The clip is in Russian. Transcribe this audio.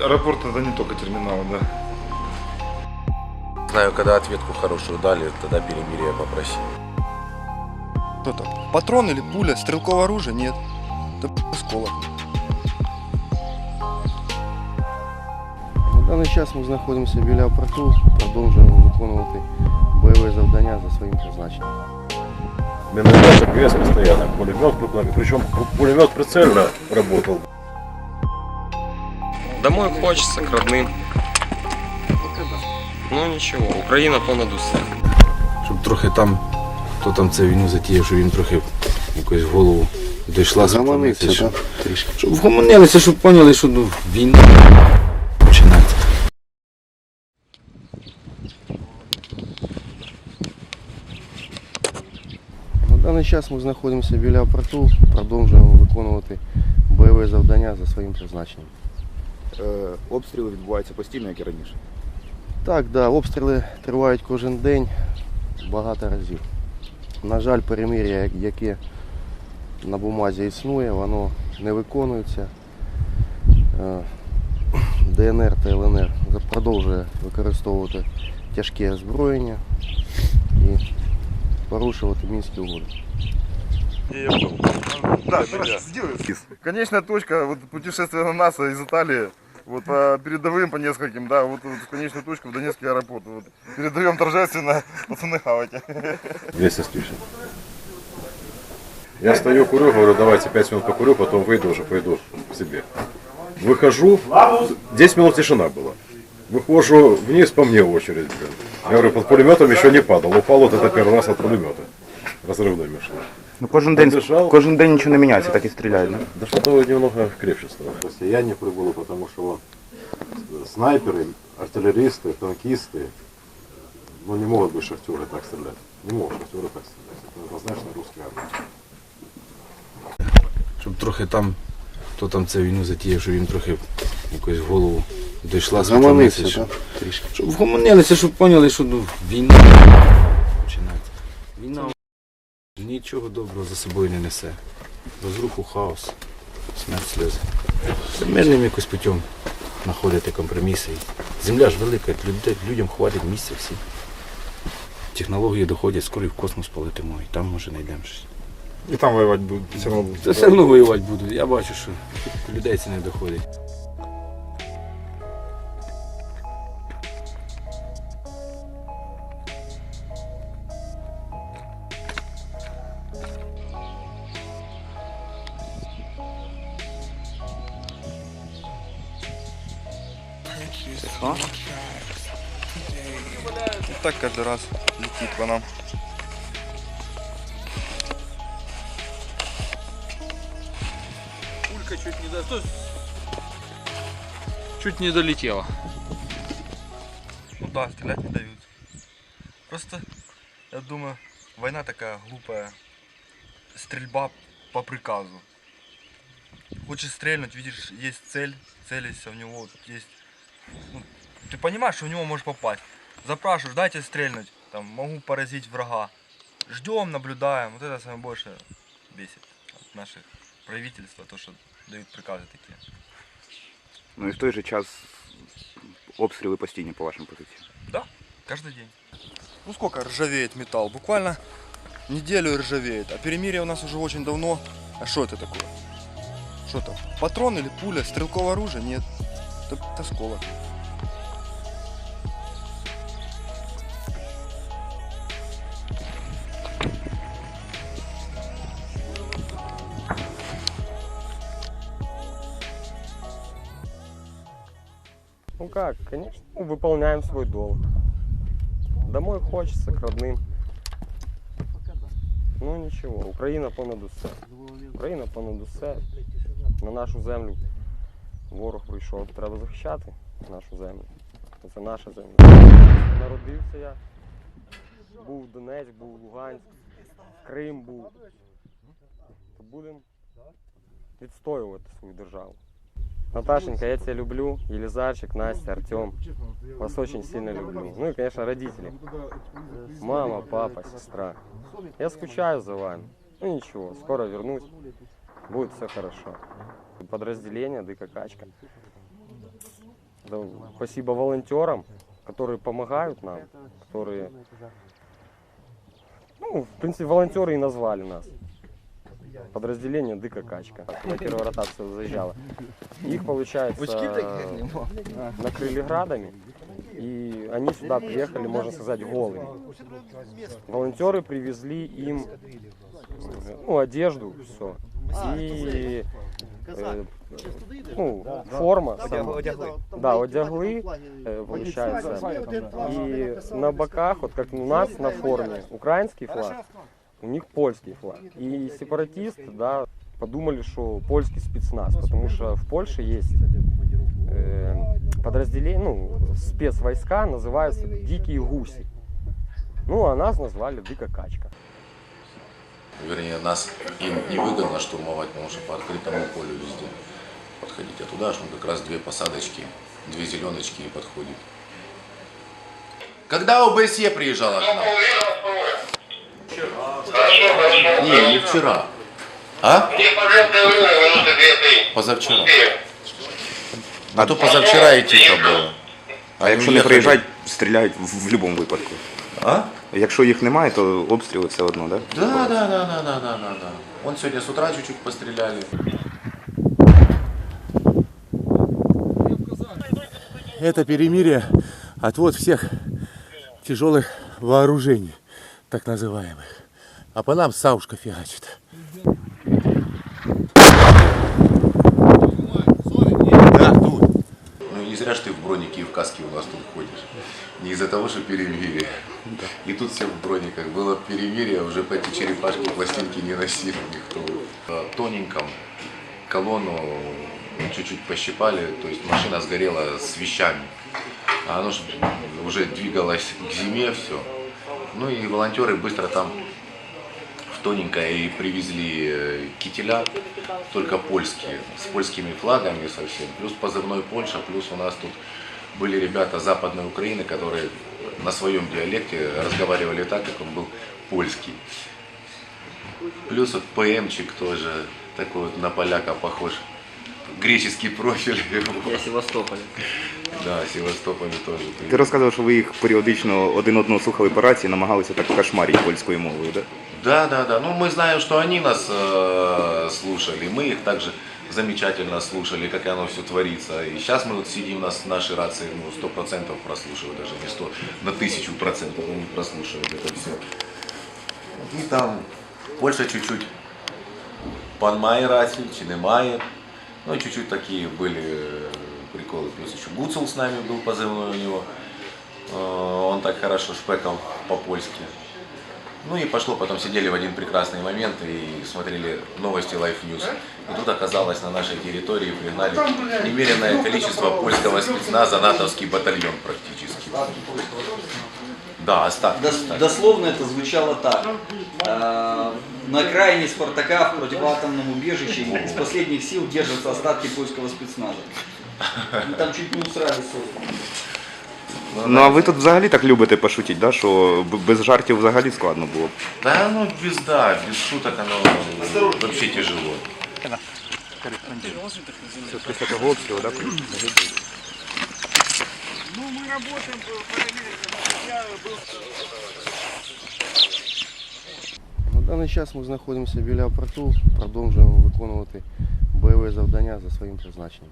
Аэропорт это не только терминал, да. Знаю, когда ответку хорошую дали, тогда перемирие попросил. Что там? Патрон или пуля? Стрелковое оружие? Нет. Это осколок. На даний час ми знаходимося біля порту, продовжуємо виконувати бойове завдання за своїм призначенням. Миномет ГС постоянно, пулемет, причем пулемет прицельно работал. Домой хочется, к родным. Ну ничего, Україна понад усе. Щоб трохи там, хто там це війну затіяв, щоб їм трохи якось в голову дійшла Заманився, щоб. Трішки. щоб вгомонилися, щоб поняли, що ну, війна починається. На даний час ми знаходимося біля порту, продовжуємо виконувати бойове завдання за своїм призначенням. Е, обстріли відбуваються постійно, як і раніше. Так, да, обстріли тривають кожен день багато разів. На жаль, перемир'я, яке на бумазі існує, воно не виконується. Е, ДНР та ЛНР продовжує використовувати тяжке озброєння і порушувати мінські угоди. Да, да, сделаю. Конечная точка вот, путешествия на НАСА из Италии. Вот по передовым, по нескольким, да, вот, вот в конечную точку в Донецкий аэропорт. Вот. Передаем торжественно, пацаны хавайте. 200 с. Я стою, курю, говорю, давайте 5 минут покурю, потом выйду уже, пойду к себе. Выхожу, 10 минут тишина была. Выхожу вниз, по мне очередь, блин. Я говорю, под пулеметом еще не падал. Упал вот это первый раз от пулемета. Разрывными шло. Ну кожен день, Подбежал. кожен день нічого не міняється, так і стріляють. Да? Да что-то немного крепче стало. Россияне прибыло, потому что вон, снайперы, артиллеристы, танкисты, ну не могут быть шахтеры так стрелять. Не могут шахтеры так стрелять. Это однозначно русская армия. Щоб трохи там, хто там це війну затіяв, щоб їм трохи якось в голову дійшла Заманився, ситуація, так? щоб, Трішки. щоб вгомонилися, щоб поняли, що ну, війна починається. Війна нічого доброго за собою не несе. Розруху, хаос, смерть сльози. Мирним якось путем знаходити компроміси. Земля ж велика, людям хватить місця всі. Технології доходять, скоро і в космос полетимо, і там може знайдемо щось. И там воевать будут, все равно будут. Все одно воювати будуть. Я бачу, що людей це не доходить. И так каждый раз летит по нам. Пулька чуть не до... Чуть не долетела. Ну да, стрелять не дают. Просто, я думаю, война такая глупая. Стрельба по приказу. Хочешь стрельнуть, видишь, есть цель, целишься в него, есть ну, ты понимаешь, что в него можешь попасть. Запрашиваешь, дайте стрельнуть, там, могу поразить врага. Ждем, наблюдаем. Вот это самое больше бесит от наших правительства, то, что дают приказы такие. Ну і в той же час обстріли постійні по вашим позиціям. Каждый день. Ну сколько ржавеет металл? Буквально неделю и ржавеет. А перемирие у нас уже очень давно. А что это такое? Что там? Патрон или пуля? Стрелковое оружие? Нет. Это, это осколок. Ну как, конечно, ну, выполняем свой долг. Домой хочется, к родным. Ну нічого, Україна понад усе. Україна понад усе. На нашу землю ворог прийшов. Треба захищати нашу землю. Це наша земля. Народився я. Був Донецьк, був Луганськ, Крим був. То будемо відстоювати свою державу. Наташенька, я тебя люблю. Елизарчик, Настя, Артем. Вас очень сильно люблю. Ну и, конечно, родители. Мама, папа, сестра. Я скучаю за вами. Ну ничего, скоро вернусь. Будет все хорошо. Подразделение, дыка качка. Да, спасибо волонтерам, которые помогают нам, которые... Ну, в принципе, волонтеры и назвали нас. Подразделение Дыка Качка. На первую ротацию заезжала. Их, получается, накрыли градами. И они сюда приехали, можно сказать, голыми. Волонтеры привезли им ну, одежду, все. И э, ну, форма. сама. Да, одягли, э, получается. И на боках, вот как у нас на форме, украинский флаг, у них польский флаг. И сепаратисты, да, подумали, что польский спецназ, потому что в Польше есть э, подразделение, ну, спецвойска, называются «Дикие гуси». Ну, а нас назвали «Дика качка». Вернее, нас им невыгодно штурмовать, потому что по открытому полю везде подходить. А туда ну, как раз две посадочки, две зеленочки и подходит. Когда ОБСЕ приезжала к нам? Не, не вчера. А? Позавчера. А то позавчера и тихо было. А якщо не уехали. приїжджають, стріляють в, в будь-якому випадку. А? Якщо їх немає, то обстріли все одно, так? Да, да, да, да, да, да, да, да. Вон сегодня с утра чуть-чуть постреляли. Это перемирие, отвод всех тяжелых вооружений, так называемых. А по нам Саушка фигачит. Да, тут. Ну не зря ж ты в бронике и в каске у нас тут ходишь. Не из-за того, что перемирие. И тут все в брониках. Было перемирие, уже по эти черепашки пластинки не носили никто. Э, Тоненьком колонну чуть-чуть пощипали, то есть машина сгорела с вещами. А оно ж уже двигалось к зиме все. Ну и волонтеры быстро там в тоненькое привезли э, кителя, только польские, с польскими флагами совсем, плюс позывной Польша, плюс у нас тут были ребята западной Украины, которые на своем диалекте разговаривали так, как он был польский. Плюс вот ПМчик тоже такой вот на поляка похож. Греческий профиль. Я Севастополь. Да, Севастополь тоже. Ти розказував, що ви їх періодично один одного слухали по рації, намагалися так кошмарити польською мовою, так? Да, да, да. Ну, мы знаем, что они нас э, слушали, мы их также замечательно слушали, как оно все творится. И сейчас мы вот сидим, нас наши рации ну, сто процентов прослушивают, даже не сто, на тысячу процентов они прослушивают это все. И там Польша чуть-чуть панмає рації, чи немає. Ну и чуть-чуть такие были э, приколы. Плюс еще Гуцул с нами был позывной у него. Э, Он так хорошо шпекал по-польски. Ну и пошло, потом сидели в один прекрасный момент и смотрели новости Life News. И тут оказалось на нашей территории пригнали немеренное количество польского спецназа, натовский батальон практически. Да, остатки. остатки. Дословно это звучало так. Э, На окраине Спартака в противоатомном убежище из последних сил держатся остатки польского спецназа. Ну, Там чуть не усрали. Ну а ви тут взагалі так любите пошутити, да? що без жартів взагалі складно було. б. Да, ну без да, без шуток оно вообще тяжело. Після того обстрілу, так? На даний час ми знаходимося біля порту, продовжуємо виконувати бойове завдання за своїм призначенням.